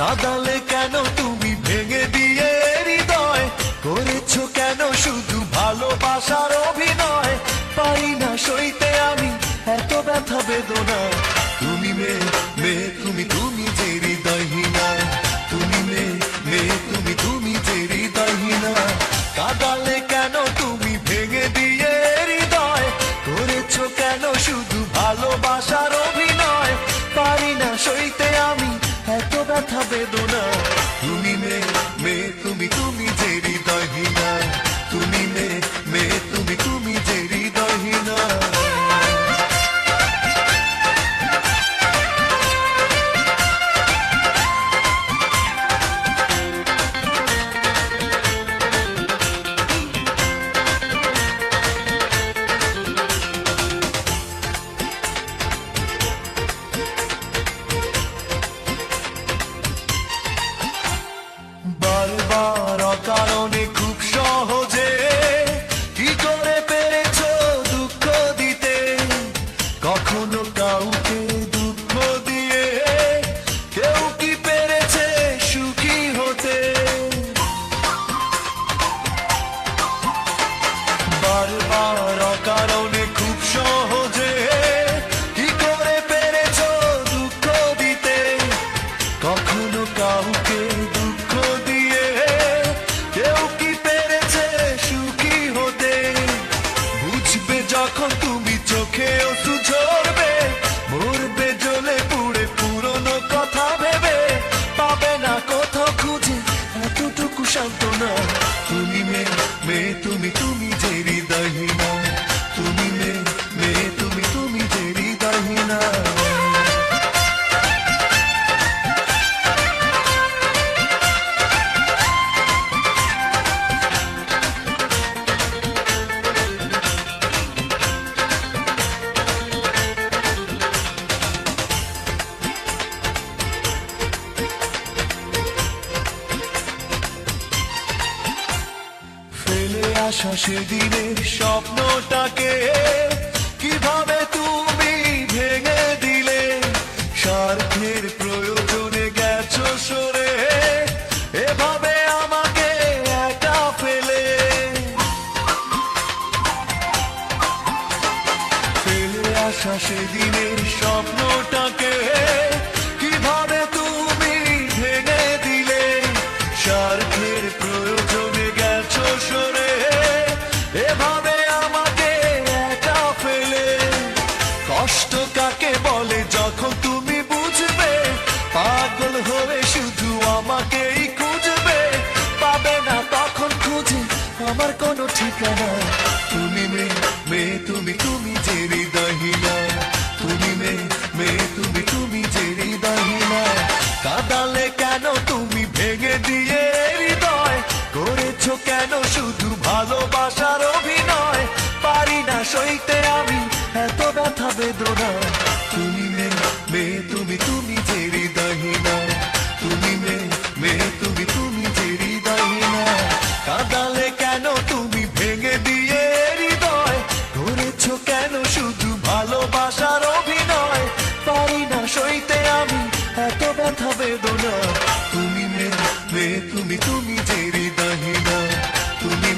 কাদালে কেন তুমি ভেঙে দিয়ে হৃদয়? করেছ কেন শুধু ভালোবাসার অভিনয়? পারি না সইতে আমি এত ব্যথা বেদনা সান্ত্বনা। তুমি মে মে তুমি তুমি যে হৃদয়হীনা। আসা সেদিনের স্বপ্নটাকে কীভাবে তুমি ভেঙে দিলে? স্বার্থের প্রয়োজনে গেছো সরে, এভাবে আমাকে একা ফেলে। ফেলে আসা সেদিনের স্বপ্নটাকে যখন তুমি বুঝবে, পাগল হয়ে শুধু আমাকেই খুঁজবে, পাবে না তখন খুঁজে আমার কোনো ঠিকানা। তুমি মে মে, তুমি তুমি তুমি মে মে, তুমি তুমি কাদালে কেন তুমি ভেঙে দিয়ে হৃদয়? করেছ কেন শুধু ভালোবাসার don't know.